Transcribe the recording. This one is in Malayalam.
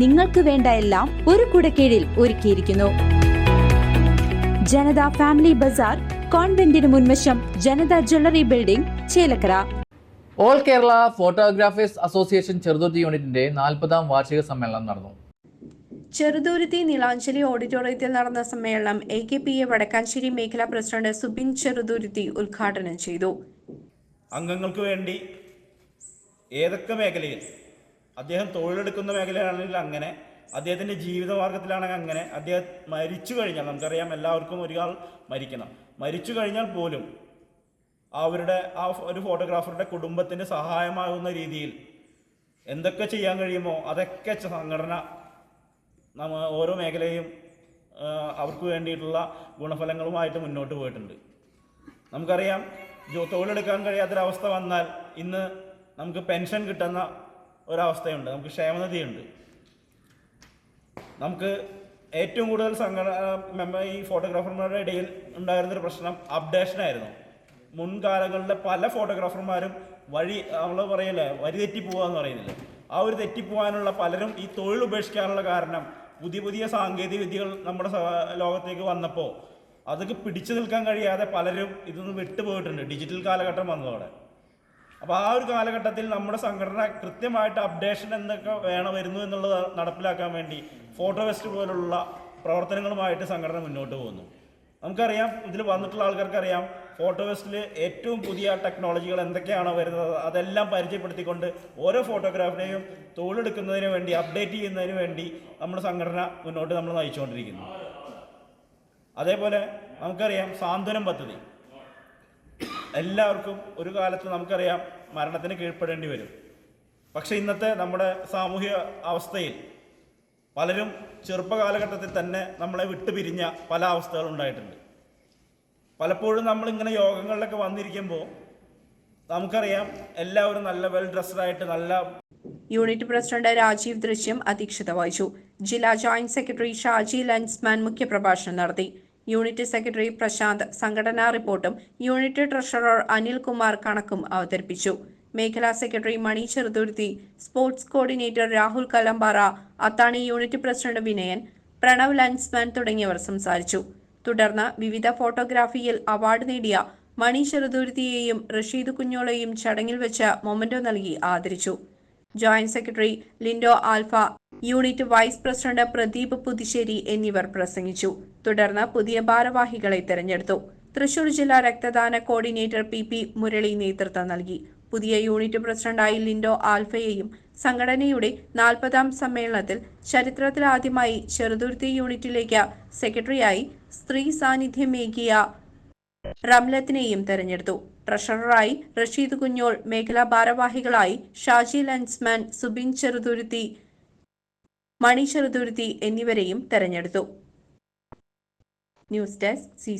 നിങ്ങൾക്ക് വേണ്ട എല്ലാം ഒരു കുടക്കീഴിൽ ഒരുക്കിയിരിക്കുന്നു. ജനത ഫാമിലി ബസാർ കോൺവെന്റിന് മുൻവശം Janata jewellery building Chelakkara. All Kerala photographers association Cheruthuruthy യൂണിറ്റിന്റെ നാൽപ്പതാം വാർഷിക സമ്മേളനം നടന്നു. ചെറുതുരുത്തി നീളാഞ്ജലി ഓഡിറ്റോറിയത്തിൽ നടന്ന സമ്മേളനം A K P A Vadakkanchery മേഖലാ പ്രസിഡന്റ് സുബിൻ ചെറുതുരുത്തി ഉദ്ഘാടനം ചെയ്തു. അംഗങ്ങൾക്ക് വേണ്ടി ഏതൊക്കെ മേഖലയിൽ അദ്ദേഹം തൊഴിലെടുക്കുന്ന മേഖലയാണെങ്കിൽ അങ്ങനെ അദ്ദേഹത്തിന്റെ ജീവിതമാർഗത്തിലാണെങ്കിൽ അങ്ങനെ അദ്ദേഹം മരിച്ചു കഴിഞ്ഞാൽ നമുക്കറിയാം എല്ലാവർക്കും ഒരാൾ മരിക്കണം. മരിച്ചു കഴിഞ്ഞാൽ പോലും അവരുടെ ആ ഒരു ഫോട്ടോഗ്രാഫറുടെ കുടുംബത്തിന് സഹായമാകുന്ന രീതിയിൽ എന്തൊക്കെ ചെയ്യാൻ കഴിയുമോ അതൊക്കെ സംഘടന നമ്മ ഓരോ മേഖലയും അവർക്ക് വേണ്ടിയിട്ടുള്ള ഗുണഫലങ്ങളുമായിട്ട് മുന്നോട്ട് പോയിട്ടുണ്ട്. നമുക്കറിയാം തൊഴിലെടുക്കാൻ കഴിയാത്തൊരവസ്ഥ വന്നാൽ ഇന്ന് നമുക്ക് പെൻഷൻ കിട്ടുന്ന ഒരവസ്ഥയുണ്ട്. നമുക്ക് ക്ഷേമനിധിയുണ്ട്. നമുക്ക് ഏറ്റവും കൂടുതൽ സംഘടന മെമ്പർ ഈ ഫോട്ടോഗ്രാഫർമാരുടെ ഇടയിൽ ഉണ്ടായിരുന്നൊരു പ്രശ്നം അപ്ഡേഷനായിരുന്നു. മുൻകാലങ്ങളിലെ പല ഫോട്ടോഗ്രാഫർമാരും വഴി നമ്മൾ പറയല്ലേ വരി തെറ്റിപ്പോവുക എന്ന് പറയുന്നില്ല? ആ ഒരു തെറ്റിപ്പോവാനുള്ള പലരും ഈ തൊഴിൽ ഉപേക്ഷിക്കാനുള്ള കാരണം പുതിയ പുതിയ സാങ്കേതിക വിദ്യകൾ നമ്മുടെ ലോകത്തേക്ക് വന്നപ്പോൾ അതൊക്കെ പിടിച്ചു നിൽക്കാൻ കഴിയാതെ പലരും ഇതൊന്നും വിട്ടുപോയിട്ടുണ്ട്. ഡിജിറ്റൽ കാലഘട്ടം വന്നതോടെ. അപ്പോൾ ആ ഒരു കാലഘട്ടത്തിൽ നമ്മുടെ സംഘടന കൃത്യമായിട്ട് അപ്ഡേഷൻ എന്തൊക്കെ വേണം വരുന്നു എന്നുള്ളത് നടപ്പിലാക്കാൻ വേണ്ടി ഫോട്ടോ വെസ്റ്റ് പോലുള്ള പ്രവർത്തനങ്ങളുമായിട്ട് സംഘടന മുന്നോട്ട് പോകുന്നു. നമുക്കറിയാം ഇതിൽ വന്നിട്ടുള്ള ആൾക്കാർക്ക് അറിയാം ഫോട്ടോ വെസ്റ്റിൽ ഏറ്റവും പുതിയ ടെക്നോളജികൾ എന്തൊക്കെയാണോ വരുന്നത് അതെല്ലാം പരിചയപ്പെടുത്തിക്കൊണ്ട് ഓരോ ഫോട്ടോഗ്രാഫിനെയും തൊഴിലെടുക്കുന്നതിന് വേണ്ടി അപ്ഡേറ്റ് ചെയ്യുന്നതിന് വേണ്ടി നമ്മുടെ സംഘടന മുന്നോട്ട് നമ്മൾ നയിച്ചുകൊണ്ടിരിക്കുന്നു. അതേപോലെ നമുക്കറിയാം സാന്ത്വനം പദ്ധതി. എല്ലാവർക്കും ഒരു കാലത്ത് നമുക്കറിയാം മരണത്തിന് കീഴ്പ്പെടേണ്ടി വരും. പക്ഷെ ഇന്നത്തെ നമ്മുടെ സാമൂഹ്യ അവസ്ഥയിൽ പലരും ചെറുപ്പകാലഘട്ടത്തിൽ തന്നെ നമ്മളെ വിട്ടുപിരിഞ്ഞ പല അവസ്ഥകളും ഉണ്ടായിട്ടുണ്ട്. പലപ്പോഴും നമ്മളിങ്ങനെ യോഗങ്ങളിലൊക്കെ വന്നിരിക്കുമ്പോൾ നമുക്കറിയാം എല്ലാവരും നല്ല വെൽ ഡ്രസ്ഡായിട്ട് നല്ല യൂണിറ്റ് പ്രസിഡന്റ് രാജീവ് ദൃശ്യം അധ്യക്ഷത വഹിച്ചു. ജില്ലാ ജോയിന്റ് സെക്രട്ടറി ഷാജി ലൻസ്മാൻ മുഖ്യപ്രഭാഷണം നടത്തി. യൂണിറ്റ് സെക്രട്ടറി പ്രശാന്ത് സംഘടനാ റിപ്പോർട്ടും യൂണിറ്റ് ട്രഷറർ അനിൽകുമാർ കണക്കും അവതരിപ്പിച്ചു. മേഖലാ secretary Mani Cheruthuruthy sports coordinator Rahul Kalampara Athani unit president Vinayan Pranav lensman തുടങ്ങിയവർ സംസാരിച്ചു. തുടർന്ന് വിവിധ ഫോട്ടോഗ്രാഫിയിൽ അവാർഡ് നേടിയ മണി ചെറുതുരുത്തിയെയും റഷീദ് കുഞ്ഞോളെയും ചടങ്ങിൽ വെച്ച് മൊമന്റോ നൽകി ആദരിച്ചു. Joint secretary Lindo Alpha unit vice president Pradeep Puthussery എന്നിവർ പ്രസംഗിച്ചു. തുടർന്ന് പുതിയ ഭാരവാഹികളെ തെരഞ്ഞെടുത്തു. തൃശൂർ ജില്ലാ രക്തദാന കോർഡിനേറ്റർ പി പി മുരളി നേതൃത്വം നൽകി. പുതിയ യൂണിറ്റ് പ്രസിഡന്റായി ലിൻഡോ ആൽഫയെയും സംഘടനയുടെ നാൽപ്പതാം സമ്മേളനത്തിൽ ചരിത്രത്തിലാദ്യമായി ചെറുതുരുത്തി യൂണിറ്റിലേക്ക് സെക്രട്ടറിയായി സ്ത്രീ സാന്നിധ്യമേകിയ റംലത്തിനെയും തെരഞ്ഞെടുത്തു. ട്രഷററായി റഷീദ് കുഞ്ഞോൾ മേഖലാ ഭാരവാഹികളായി ഷാജി ലൻസ്മാൻ സുബിൻ ചെറുതുരുത്തി മണി ചെറുതുരുത്തി എന്നിവരെയും തെരഞ്ഞെടുത്തു. News desk C